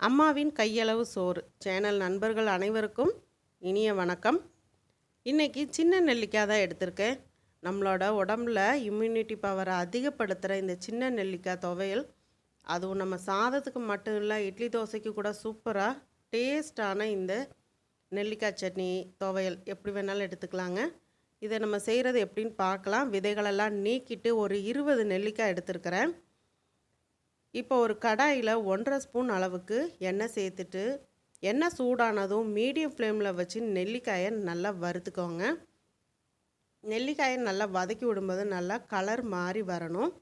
அம்மாவின் கையளவு சோறு. சேனல் நண்பர்கள் அனைவருக்கும் இனிய வணக்கம். இன்றைக்கி சின்ன நெல்லிக்காய் தான் எடுத்திருக்கேன். நம்மளோட உடம்புல இம்யூனிட்டி பவரை அதிகப்படுத்துகிற இந்த சின்ன நெல்லிக்காய் துவையல் அதுவும் நம்ம சாதத்துக்கு மட்டும் இல்லை இட்லி தோசைக்கு கூட சூப்பராக டேஸ்டான இந்த நெல்லிக்காய் சட்னி துவையல் எப்படி வேணாலும் எடுத்துக்கலாங்க. இதை நம்ம செய்கிறது எப்படின்னு பார்க்கலாம். விதைகளெல்லாம் நீக்கிட்டு ஒரு இருபது நெல்லிக்காய் எடுத்துருக்கிறேன். இப்போ ஒரு கடாயில் ஒன்றரை ஸ்பூன் அளவுக்கு எண்ணெய் சேர்த்துட்டு எண்ணெய் சூடானதும் மீடியம் ஃப்ளேமில் வச்சு நெல்லிக்காயை நல்லா வறுத்துக்கோங்க. நெல்லிக்காயை நல்லா வதக்கி விடும்போது நல்லா கலர் மாறி வரணும்.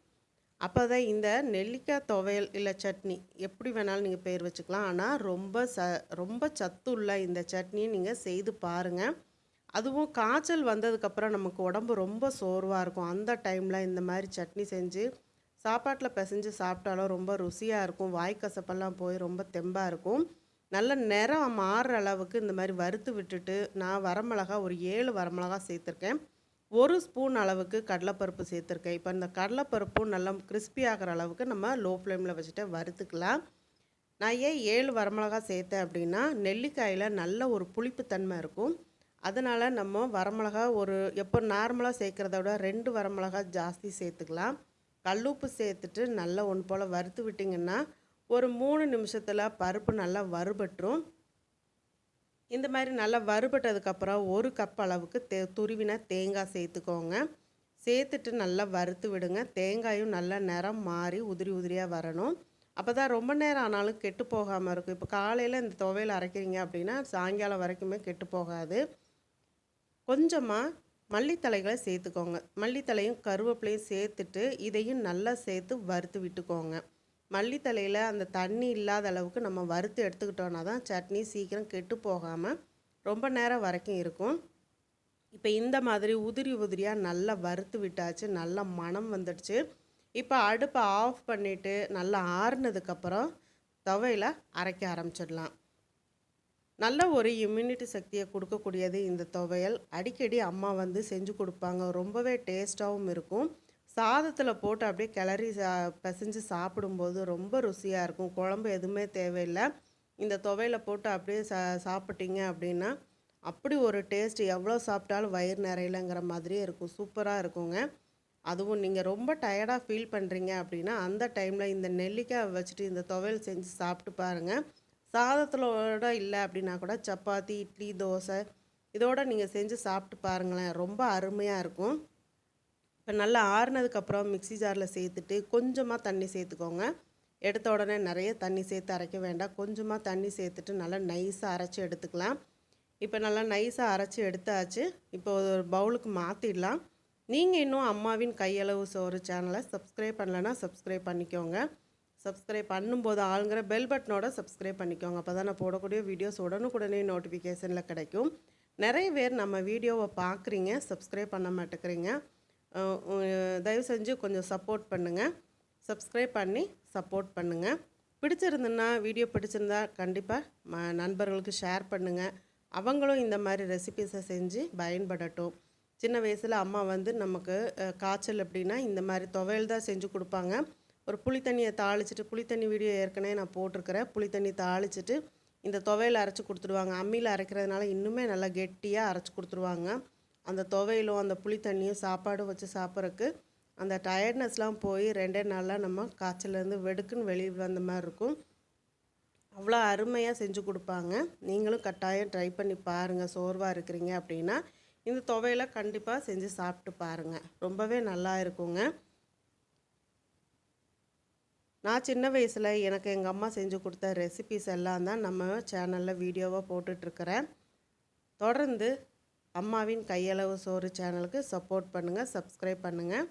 அப்போ தான் இந்த நெல்லிக்காய் துவையல் இல்லை சட்னி எப்படி வேணாலும் நீங்கள் பேர் வச்சுக்கலாம். ஆனால் ரொம்ப ச ரொம்ப சத்துள்ள இந்த சட்னியை நீங்கள் செய்து பாருங்கள் அதுவும் காய்ச்சல் வந்ததுக்கப்புறம் நமக்கு உடம்பு ரொம்ப சோர்வாக இருக்கும். அந்த டைமில் இந்த மாதிரி சட்னி செஞ்சு சாப்பாட்டில் பிசைஞ்சு சாப்பிட்டாலும் ரொம்ப ருசியாக இருக்கும். வாய்க்கசப்பெல்லாம் போய் ரொம்ப தெம்பாக இருக்கும். நல்ல நிறம் மாறுற அளவுக்கு இந்த மாதிரி வறுத்து விட்டுட்டு நான் வரமிளகா ஒரு ஏழு வரமிளகா சேர்த்துருக்கேன். ஒரு ஸ்பூன் அளவுக்கு கடலைப்பருப்பு சேர்த்துருக்கேன். இப்போ இந்த கடலைப்பருப்பும் நல்லா கிறிஸ்பி ஆகிற அளவுக்கு நம்ம லோ ஃப்ளேமில் வச்சுட்டு வறுத்துக்கலாம். நான் ஏன் ஏழு வரமிளகா சேர்த்தேன் அப்படின்னா நெல்லிக்காயில் நல்ல ஒரு புளிப்புத்தன்மை இருக்கும். அதனால் நம்ம வரமிளகா ஒரு எப்போ நார்மலாக சேர்க்குறத விட ரெண்டு வரமிளகா ஜாஸ்தி சேர்த்துக்கலாம். கல்லுப்பு சேர்த்துட்டு நல்லா ஒன்று போல் வறுத்து விட்டிங்கன்னா ஒரு மூணு நிமிஷத்தில் பருப்பு நல்லா வறுபட்டுரும். இந்த மாதிரி நல்லா வறுபட்டதுக்கப்புறம் ஒரு கப் அளவுக்கு தே துருவினா தேங்காய் சேர்த்துக்கோங்க. சேர்த்துட்டு நல்லா வறுத்து விடுங்க. தேங்காயும் நல்லா நிறம் மாறி உதிரி உதிரியாக வரணும். அப்போ தான் ரொம்ப நேரம் ஆனாலும் கெட்டு போகாமல் இருக்கும். இப்போ காலையில் இந்த துவையில் அரைக்கிறீங்க அப்படின்னா சாயங்காலம் வரைக்குமே கெட்டு போகாது. கொஞ்சமாக மல்லித்தலைகளை சேர்த்துக்கோங்க. மல்லித்தலையும் கருவேப்பிலையும் சேர்த்துட்டு இதையும் நல்லா சேர்த்து வறுத்து விட்டுக்கோங்க. மல்லித்தலையில் அந்த தண்ணி இல்லாத அளவுக்கு நம்ம வறுத்து எடுத்துக்கிட்டோன்னா தான் சட்னி சீக்கிரம் கெட்டு போகாமல் ரொம்ப நேரம் வரைக்கும் இருக்கும். இப்போ இந்த மாதிரி உதிரி உதிரியாக நல்லா வறுத்து விட்டாச்சு நல்லா மனம் வந்துடுச்சு. இப்போ அடுப்பை ஆஃப் பண்ணிவிட்டு நல்லா ஆறுனதுக்கப்புறம் துவையில் அரைக்க ஆரம்பிச்சிடலாம். நல்ல ஒரு இம்யூனிட்டி சக்தியை கொடுக்கக்கூடியது இந்த துவையல். அடிக்கடி அம்மா வந்து செஞ்சு கொடுப்பாங்க. ரொம்பவே டேஸ்ட்டாகவும் இருக்கும். சாதத்தில் போட்டு அப்படியே கிளறி சா பிசைஞ்சு சாப்பிடும்போது ரொம்ப ருசியாக இருக்கும். குழம்பு எதுவுமே தேவையில்லை. இந்த துவையில போட்டு அப்படியே சா சாப்பிட்டீங்க அப்படின்னா அப்படி ஒரு டேஸ்ட் எவ்வளோ சாப்பிட்டாலும் வயிறு நிறையலைங்கிற மாதிரியே இருக்கும். சூப்பராக இருக்குங்க. அதுவும் நீங்கள் ரொம்ப டயர்டாக ஃபீல் பண்ணுறீங்க அப்படின்னா அந்த டைமில் இந்த நெல்லிக்காய் வச்சுட்டு இந்த துவையல் செஞ்சு சாப்பிட்டு பாருங்கள் சாதத்திலோட இல்லை அப்படின்னா கூட சப்பாத்தி இட்லி தோசை இதோட நீங்கள் செஞ்சு சாப்பிட்டு பாருங்களேன். ரொம்ப அருமையாக இருக்கும். இப்போ நல்லா ஆறுனதுக்கப்புறம் மிக்சி ஜாரில் சேர்த்துட்டு கொஞ்சமாக தண்ணி சேர்த்துக்கோங்க. எடுத்த உடனே நிறைய தண்ணி சேர்த்து அரைக்க வேண்டாம். கொஞ்சமாக தண்ணி சேர்த்துட்டு நல்லா நைஸாக அரைச்சி எடுத்துக்கலாம். இப்போ நல்லா நைஸாக அரைச்சி எடுத்தாச்சு. இப்போ ஒரு பவுலுக்கு மாற்றிடலாம் நீங்கள் இன்னும் அம்மாவின் கையளவு சோறு சேனலை சப்ஸ்கிரைப் பண்ணலைன்னா சப்ஸ்கிரைப் பண்ணிக்கோங்க. சப்ஸ்கிரைப் பண்ணும்போது ஆளுங்கிற பெல் பட்டனோட சப்ஸ்கிரைப் பண்ணிக்கோங்க. அப்போ தான் நான் போடக்கூடிய வீடியோஸ் உடனுக்குடனே நோட்டிஃபிகேஷனில் கிடைக்கும். நிறைய பேர் நம்ம வீடியோவை பார்க்குறீங்க சப்ஸ்கிரைப் பண்ண மாட்டேங்கிறீங்க. தயவு செஞ்சு கொஞ்சம் சப்போர்ட் பண்ணுங்கள் சப்ஸ்கிரைப் பண்ணி சப்போர்ட் பண்ணுங்கள் பிடிச்சிருந்துன்னா வீடியோ பிடிச்சிருந்தா கண்டிப்பாக ம நண்பர்களுக்கு ஷேர் பண்ணுங்கள் அவங்களும் இந்த மாதிரி ரெசிபிஸை செஞ்சு பயன்படட்டும். சின்ன வயசில் அம்மா வந்து நமக்கு காய்ச்சல் அப்படின்னா இந்த மாதிரி துவையல் தான் செஞ்சு கொடுப்பாங்க. ஒரு புளித்தண்ணியை தாளிச்சிட்டு புளித்தண்ணி வீடியோ ஏற்கனவே நான் போட்டிருக்கிறேன். புளித்தண்ணி தாளிச்சிட்டு இந்த துவையில் அரைச்சி கொடுத்துருவாங்க அம்மியில் அரைக்கிறதுனால இன்னுமே நல்லா கெட்டியாக அரைச்சி கொடுத்துருவாங்க அந்த துவையிலும் அந்த புளித்தண்ணியும் சாப்பாடும் வச்சு சாப்பிட்றதுக்கு அந்த டயர்ட்னஸ்லாம் போய் ரெண்டே நாளில் நம்ம காய்ச்சலேருந்து வெடுக்குன்னு வெளியே வந்த மாதிரி இருக்கும். அவ்வளோ அருமையாக செஞ்சு கொடுப்பாங்க. நீங்களும் கட்டாயம் ட்ரை பண்ணி பாருங்கள் சோர்வாக இருக்கிறீங்க அப்படின்னா இந்த துவையெல்லாம் கண்டிப்பாக செஞ்சு சாப்பிட்டு பாருங்கள் ரொம்பவே நல்லா இருக்குங்க. நான் சின்ன வயசில் எனக்கு எங்கள் அம்மா செஞ்சு கொடுத்த ரெசிபிஸ் எல்லாம் தான் நம்ம சேனலில் வீடியோவாக போட்டுட்ருக்கிறேன். தொடர்ந்து அம்மாவின் கையளவு சோறு சேனலுக்கு சப்போர்ட் பண்ணுங்கள் சப்ஸ்கிரைப் பண்ணுங்கள்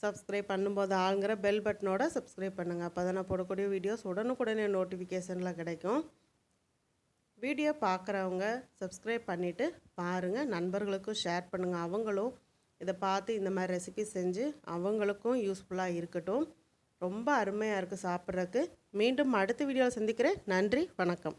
சப்ஸ்கிரைப் பண்ணும்போது ஆளுங்கிற பெல் பட்டனோட சப்ஸ்கிரைப் பண்ணுங்கள் அப்போ தான் நான் போடக்கூடிய வீடியோஸ் உடனுக்குடனே நோட்டிஃபிகேஷனில் கிடைக்கும். வீடியோ பார்க்குறவங்க சப்ஸ்கிரைப் பண்ணிவிட்டு பாருங்கள் நண்பர்களுக்கும் ஷேர் பண்ணுங்கள் அவங்களும் இதை பார்த்து இந்த மாதிரி ரெசிபி செஞ்சு அவங்களுக்கும் யூஸ்ஃபுல்லாக இருக்கட்டும். ரொம்ப அருமையாக இருக்குது சாப்பிட்றதுக்கு. மீண்டும் அடுத்த வீடியோவில் சந்திக்கிறேன். நன்றி வணக்கம்.